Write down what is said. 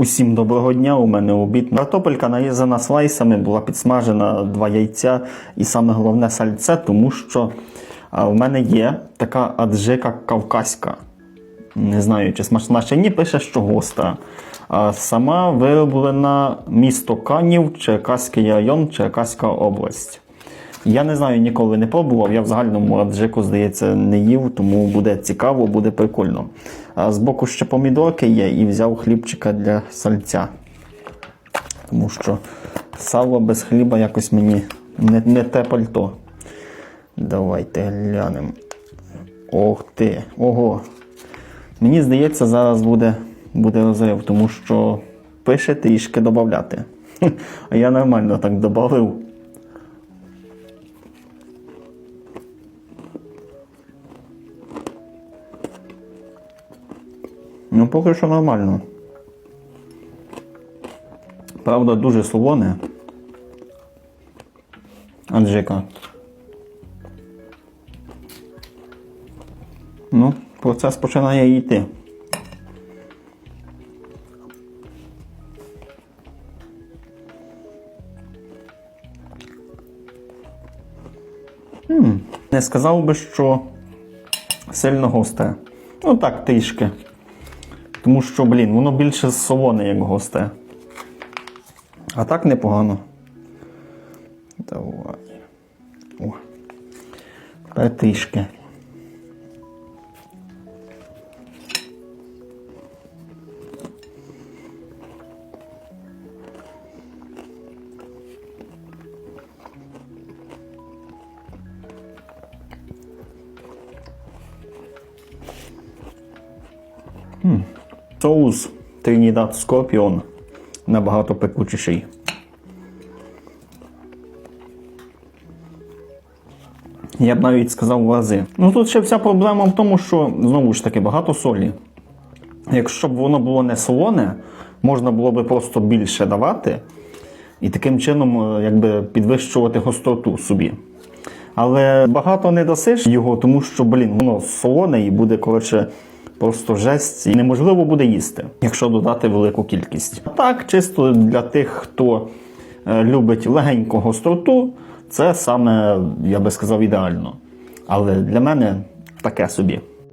Усім доброго дня. У мене обід. Картопелька нарізана слайсами, була підсмажена два яйця і саме головне сальце, тому що в мене є така аджика кавказька. Не знаю, чи смачна чи ні, пише, що гостра. А сама вироблена місто Канів, Черкаський район, Черкаська область. Я не знаю, ніколи не пробував. Я в загальному аджику, здається, не їв, тому буде цікаво, буде прикольно. А збоку ще помідорки є і взяв хлібчика для сальця. Тому що сало без хліба якось мені не, не те пальто. Давайте глянемо. Ох ти, ого. Мені здається, зараз буде, буде розрив, тому що пише трішки додати. А я нормально так додав. Ну, поки що нормально. Правда, дуже солоне. Аджика. Ну, процес починає йти. Не сказав би, що сильно гостре. Ну так, трішки. Тому що, блін, воно більше солоне, як госте. А так непогано. Давай. О. Тепер трішки. Соус Тринідад Скорпіон набагато пекучіший. Я б навіть сказав в рази. Ну тут ще вся проблема в тому, що знову ж таки багато солі. Якщо б воно було не солоне, можна було б просто більше давати і таким чином е, якби підвищувати гостроту собі. Але багато не досиш його, тому що, блін, воно солоне і буде, коротше, просто жесть. І неможливо буде їсти, якщо додати велику кількість. Так, чисто для тих, хто е, любить легеньку гостроту, це саме, я би сказав, ідеально. Але для мене таке собі.